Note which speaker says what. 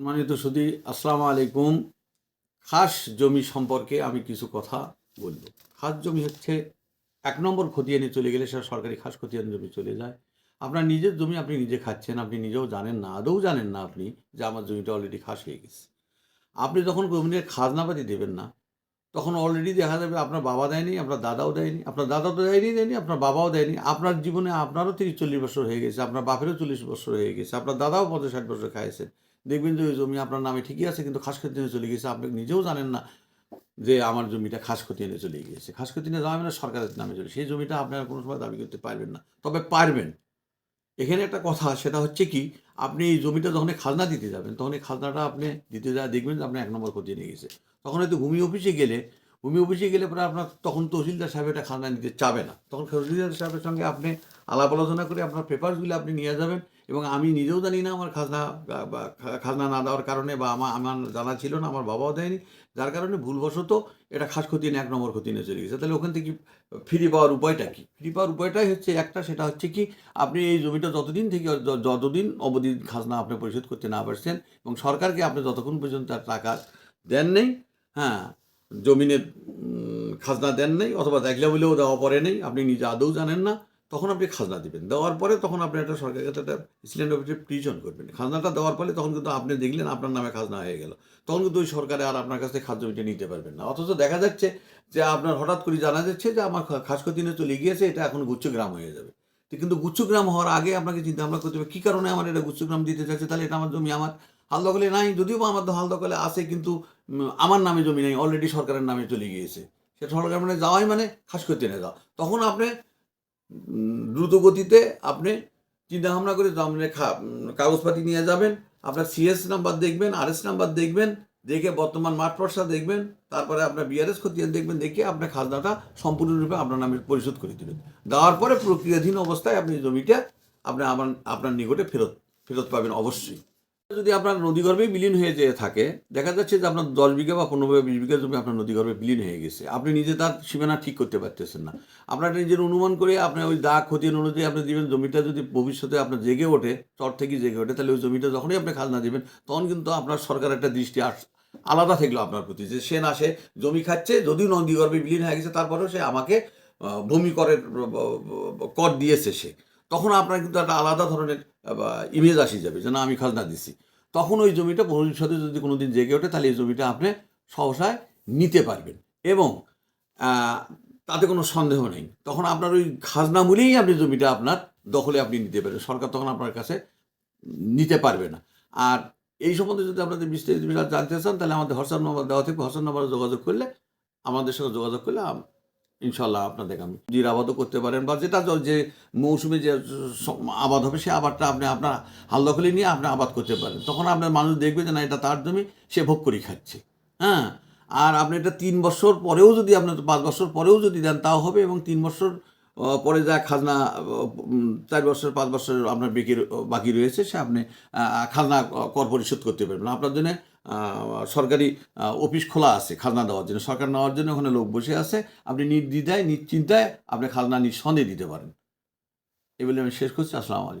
Speaker 1: সম্মানিত সুদি আসসালামু আলাইকুম। খাস জমি সম্পর্কে আমি কিছু কথা বলব। খাস জমি হচ্ছে এক নম্বর খতিয়ানে চলে গেলে সেটা সরকারি খাস খতিয়ান জমি চলে যায়। আপনার নিজের জমি আপনি নিজে খাচ্ছেন, আপনি নিজেও জানেন না, আদৌ জানেন না আপনি যে আমার জমিটা অলরেডি খাস হয়ে গেছে। আপনি যখন জমির খাজনাপাতি দেবেন না তখন অলরেডি দেখা যাবে আপনার বাবা দেয়নি, আপনার দাদাও দেয়নি, আপনার দাদা তো দেয়নি দেয়নি, আপনার বাবাও দেয়নি। আপনার জীবনে আপনারও তিরিশ চল্লিশ বছর হয়ে গেছে, আপনার বাপেরও চল্লিশ বছর হয়ে গেছে, আপনার দাদাও পঞ্চাশ ষাট বছর খাইছেন। দেখবেন যে ওই জমি আপনার নামে ঠিকই আছে, কিন্তু খাস খতিয়ানে চলে গেছে। আপনি নিজেও জানেন না যে আমার জমিটা খাস খতিয়ানে চলে গিয়েছে খাস খতিয়ানে যাওয়া মানে সরকারের নামে চলে সেই জমিটা আপনারা কোনো সময় দাবি করতে পারবেন না। তবে পারবেন। এখানে একটা কথা, সেটা হচ্ছে কি, আপনি এই জমিটা যখন খাজনা দিতে যাবেন তখন এই খাজনাটা আপনি দিতে যা, দেখবেন যে আপনি এক নম্বর খতিয়ে নিয়ে গেছে। তখন হয়তো ভূমি অফিসে গেলে, ভূমি অফিসে গেলে পরে আপনার তখন তহসিলদার সাহেব এটা খাজনা নিতে চাবে না। তখন তহসিলদার সাহেবের সঙ্গে আপনি আলাপ আলোচনা করে আপনার পেপারসগুলো আপনি নিয়ে যাবেন এবং আমি নিজেও জানি না আমার খাজনা খাজনা না দেওয়ার কারণে বা আমার আমার জানা ছিল না, আমার বাবাও দেয়নি। যার কারণে ভুলবশত এটা খাস ক্ষতি এক নম্বর ক্ষতি নিয়ে চলে গেছে। তাহলে ওখান থেকে ফ্রি পাওয়ার উপায়টা কি? ফ্রি পাওয়ার উপায়টাই হচ্ছে একটা, সেটা হচ্ছে কি, আপনি এই জমিটা যতদিন থেকে যতদিন অবধি খাজনা আপনি পরিশোধ করতে না পারছেন এবং সরকারকে আপনি যতক্ষণ পর্যন্ত তার টাকা দেন নেই হ্যাঁ জমিনের উম, খাজনা দেন নেই অথবা দেখলে বলেও দেওয়া পরে নেই আপনি নিজে আদৌ জানেন না তখন আপনি খাজনা দিবেন। দেওয়ার পরে তখন আপনি একটা সরকারের কাছে একটা সিলেন্ড অফিসে প্রিজন করবেন। খাজনাটা দেওয়ার ফলে তখন কিন্তু আপনি দেখলেন আপনার নামে খাজনা হয়ে গেল। তখন কিন্তু ওই সরকারে আর আপনার কাছ থেকে খাদ্য জমিটা নিতে পারবেন না। অথচ দেখা যাচ্ছে যে আপনার হঠাৎ করে জানা যাচ্ছে যে আমার খা- খাস খতিনে চলে গিয়েছে এটা এখন গুচ্ছগ্রাম হয়ে যাবে। কিন্তু গুচ্ছগ্রাম হওয়ার আগে আপনাকে চিন্তা ভাবনা করতে হবে কী কারণে আমার এটা গুচ্ছগ্রাম দিতে চাচ্ছে তাহলে এটা আমার জমি আমার হাল দখলে নাই যদিও বা আমার হাল দখলে আছে কিন্তু আমার নামে জমি নেই অলরেডি সরকারের নামে চলে গিয়েছে। সেটা সরকার মানে যাওয়াই মানে খাস খতিনে যাওয়া তখন আপনি দ্রুত গতিতে আপনি চিন্তা ভাবনা করে আপনি কাগজপাতি নিয়ে যাবেন, আপনার সিএস নাম্বার দেখবেন আরএস নাম্বার দেখবেন, দেখে বর্তমান মাঠ পর্সা দেখবেন, তারপরে আপনার বিআরএস খতিয়ান দেখবেন, দেখে আপনার খাজনাটা সম্পূর্ণরূপে আপনার নামে পরিশোধ করে দেবেন। দেওয়ার পরে প্রক্রিয়াধীন অবস্থায় আপনি জমিটা আপনি আমার, আপনার নিকটে ফেরত ফেরত পাবেন অবশ্যই। যদি আপনার নদীগর্ভে বিলীন হয়ে যেয়ে থাকে, দেখা যাচ্ছে যে আপনার দশ বিঘা বা পনেরো বিঘা বিশ বিঘা জমি আপনার নদীগর্ভে বিলীন হয়ে গেছে। আপনি নিজে তার সীমানা ঠিক করতে পারতেছেন না। আপনার নিজের অনুমান করে আপনি ওই দাগ খতিয়ান অনুযায়ী আপনি দিবেন, জমিটা যদি ভবিষ্যতে আপনার জেগে ওঠে, চর থেকে জেগে ওঠে, তাহলে ওই জমিটা যখনই আপনি খাজনা দিবেন, তখন কিন্তু আপনার সরকার একটা দৃষ্টি আস, আলাদা থাকল আপনার প্রতি যে সে না সে জমি খাচ্ছে, যদিও নদীগর্ভে বিলীন হয়ে গেছে, তারপরেও সে আমাকে ভূমি করের কর দিয়েছে সে। তখন আপনার কিন্তু একটা আলাদা ধরনের ইমেজ আসি যাবে যে না, আমি খাজনা দিছি। তখন ওই জমিটা ভবিষ্যতে যদি কোনো দিন জেগে ওঠে, তাহলে এই জমিটা আপনি সহসায় নিতে পারবেন। এবং তাতে কোনো সন্দেহ নেই। তখন আপনার ওই খাজনা মূলেই আপনি জমিটা আপনার দখলে আপনি নিতে পারবেন। সরকার তখন আপনার কাছে নিতে পারবে না। আর এই সম্বন্ধে যদি আপনাদের বিস্তারিত জানতে চান, তাহলে আমাদের হোয়াটসঅ্যাপ নম্বর দেওয়া থেকে হোয়াটসঅ্যাপ নম্বরে যোগাযোগ করলে, আমাদের সঙ্গে যোগাযোগ করলে ইনশাল্লাহ আপনাদের আমি জির আবাদও করতে পারেন বা যেটা য- মৌসুমে যে আবাদ হবে সে আবাদটা আপনি আপনার হাল দখলে নিয়ে আপনি আবাদ করতে পারেন। তখন আপনার মানুষ দেখবে যে না, এটা তার জমি, সে ভোগ করে খাচ্ছে। হ্যাঁ? আর আপনি এটা তিন বছর পরেও যদি আপনার পাঁচ বছর পরেও যদি দেন, তাও হবে এবং তিন বছর পরে যা খাজনা চার বছর, পাঁচ বছর আপনার বাকি বাকি রয়েছে, সে আপনি খাজনা কর পরিশোধ করতে পারবেন। আপনার জন্য সরকারি অফিস খোলা আছে খাজনা দেওয়ার জন্য। সরকার নেওয়ার জন্য ওখানে লোক বসে আছে। আপনি নির্দ্বিধায় নিশ্চিন্তায় আপনি খাজনা নিঃসন্দেহে দিতে পারেন। এই বলে আমি শেষ করছি। আসসালামু আলাইকুম।